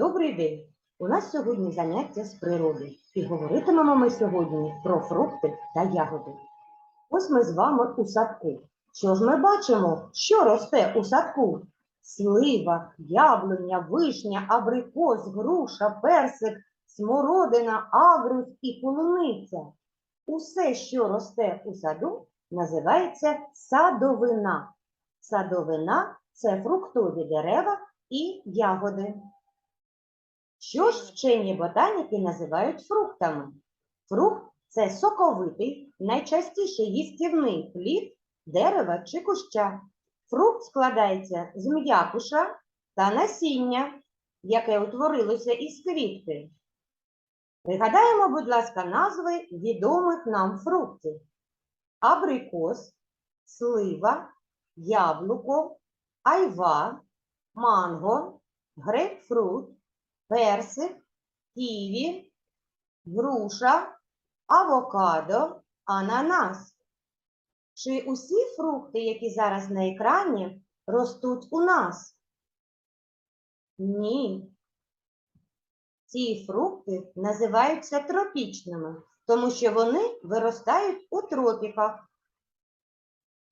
Добрий день! У нас сьогодні заняття з природи. І говоритимемо ми сьогодні про фрукти та ягоди. Ось ми з вами у садку. Що ж ми бачимо, що росте у садку? Слива, яблуня, вишня, абрикос, груша, персик, смородина, агрус і полуниця. Усе, що росте у саду, називається садовина. Садовина це фруктові дерева і ягоди. Що ж вчені ботаніки називають фруктами? Фрукт це соковитий, найчастіше їстівний плід дерева чи куща. Фрукт складається з м'якуша та насіння, яке утворилося із квітки. Пригадаємо, будь ласка, назви відомих нам фруктів: абрикос, слива, яблуко, айва, манго, грейпфрут, персик, ківі, груша, авокадо, ананас. Чи усі фрукти, які зараз на екрані, ростуть у нас? Ні. Ці фрукти називаються тропічними, тому що вони виростають у тропіках.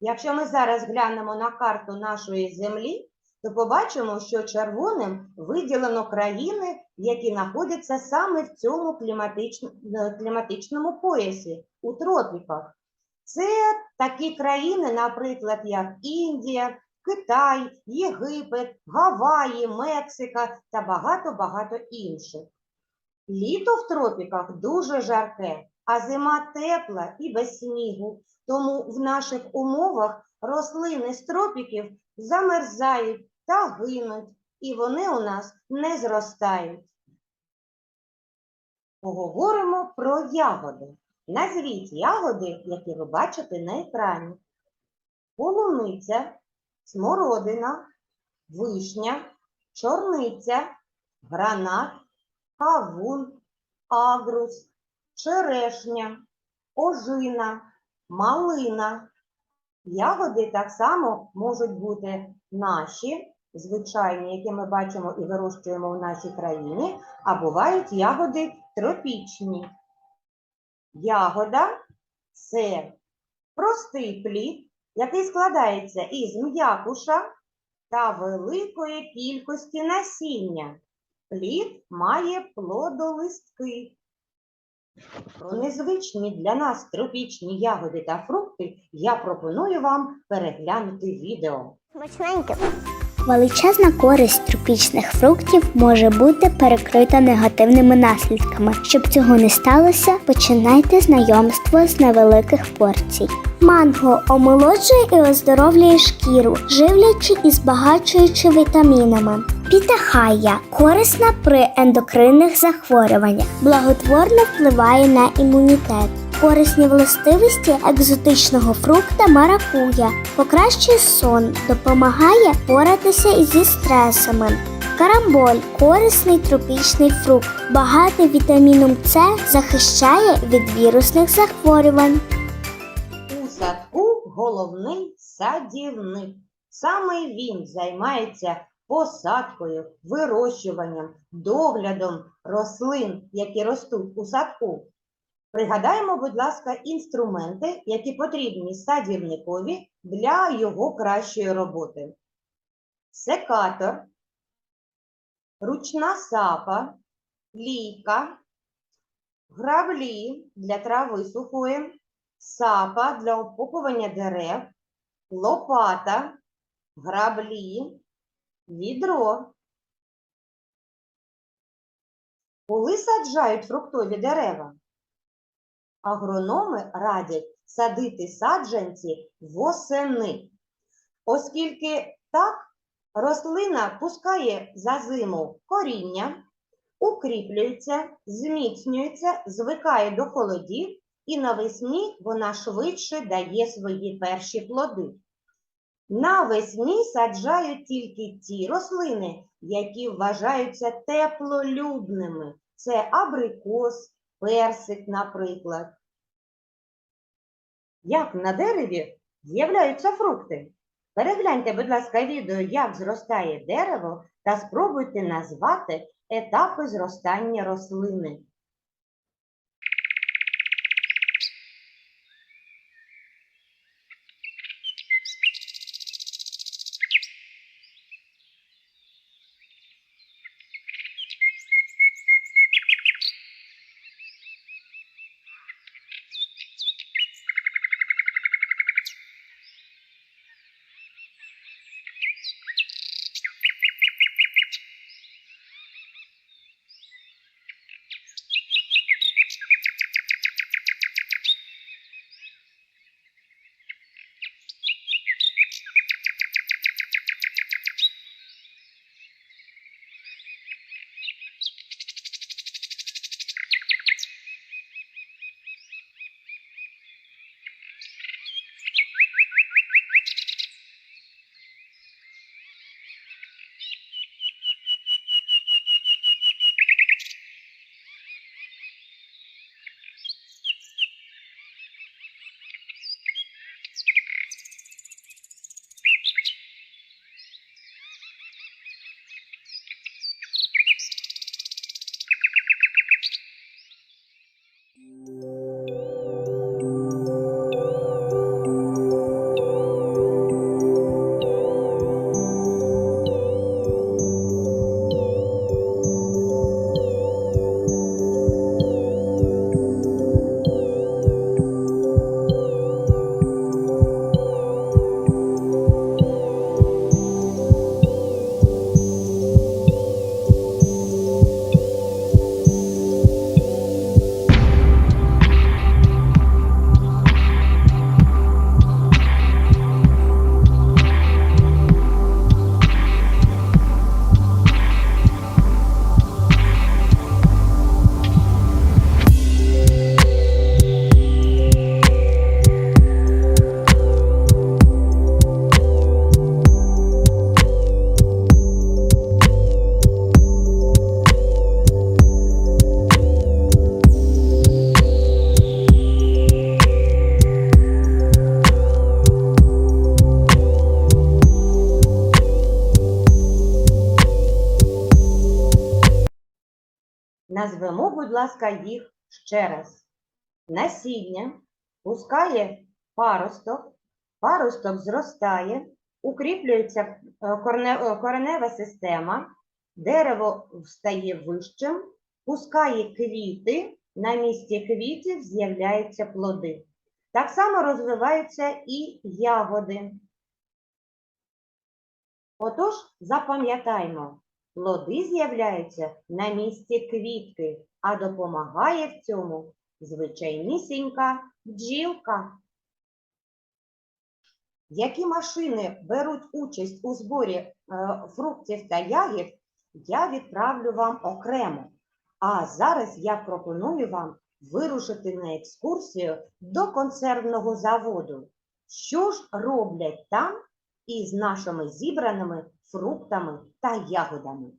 Якщо ми зараз глянемо на карту нашої землі, то побачимо, що червоним виділено країни, які знаходяться саме в цьому кліматичн- е, кліматичному поясі у тропіках. Це такі країни, наприклад, як Індія, Китай, Єгипет, Гаваї, Мексика та багато-багато інших. Літо в тропіках дуже жарке, а зима тепла і без снігу. Тому в наших умовах рослини з тропіків замерзають та гинуть, і вони у нас не зростають. Поговоримо про ягоди. Назвіть ягоди, які ви бачите на екрані. Полуниця, смородина, вишня, чорниця, гранат, кавун, агрус, черешня, ожина, малина. Ягоди так само можуть бути наші, звичайні, які ми бачимо і вирощуємо в нашій країні, а бувають ягоди тропічні. Ягода це простий плід, який складається із м'якуша та великої кількості насіння. Плід має плодолистки. Про незвичні для нас тропічні ягоди та фрукти я пропоную вам переглянути відео. Смачненько. Величезна користь тропічних фруктів може бути перекрита негативними наслідками. Щоб цього не сталося, починайте знайомство з невеликих порцій. Манго омолоджує і оздоровлює шкіру, живлячи і збагачуючи вітамінами. Пітахая корисна при ендокринних захворюваннях, благотворно впливає на імунітет. Корисні властивості екзотичного фрукта маракуя покращує сон, допомагає боратися зі стресами. Карамболь корисний тропічний фрукт, багатий вітаміном С, захищає від вірусних захворювань. У садку головний садівник. Саме він займається посадкою, вирощуванням, доглядом рослин, які ростуть у садку. Пригадаємо, будь ласка, інструменти, які потрібні садівникові для його кращої роботи. Секатор, ручна сапа, лійка, граблі для трави сухої, сапа для опукування дерев, лопата, граблі, відро. Коли саджають фруктові дерева? Агрономи радять садити саджанці восени, оскільки так рослина пускає за зиму коріння, укріплюється, зміцнюється, звикає до холодів і навесні вона швидше дає свої перші плоди. Навесні саджають тільки ті рослини, які вважаються теплолюбними. Це абрикос, персик, наприклад. Як на дереві з'являються фрукти? Перегляньте, будь ласка, відео, як зростає дерево, та спробуйте назвати етапи зростання рослини. Назвемо, будь ласка, їх ще раз. Насіння пускає паросток, паросток зростає, укріплюється е, е, коренева система, дерево стає вищим, пускає квіти, на місці квітів з'являються плоди. Так само розвиваються і ягоди. Отож, запам'ятаймо, Плоди з'являються на місці квітки, а допомагає в цьому звичайнісінька бджілка. Які машини беруть участь у зборі е, фруктів та ягід, я відправлю вам окремо. А зараз я пропоную вам вирушити на екскурсію до консервного заводу. Що ж роблять там із нашими зібраними фруктами та ягодами.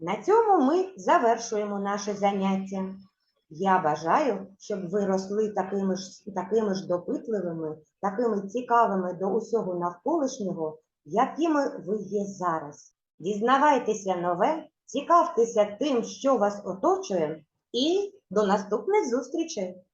На цьому ми завершуємо наше заняття. Я бажаю, щоб ви росли такими ж, такими ж допитливими, такими цікавими до усього навколишнього, якими ви є зараз. Дізнавайтеся нове, цікавтеся тим, що вас оточує, і до наступних зустрічей!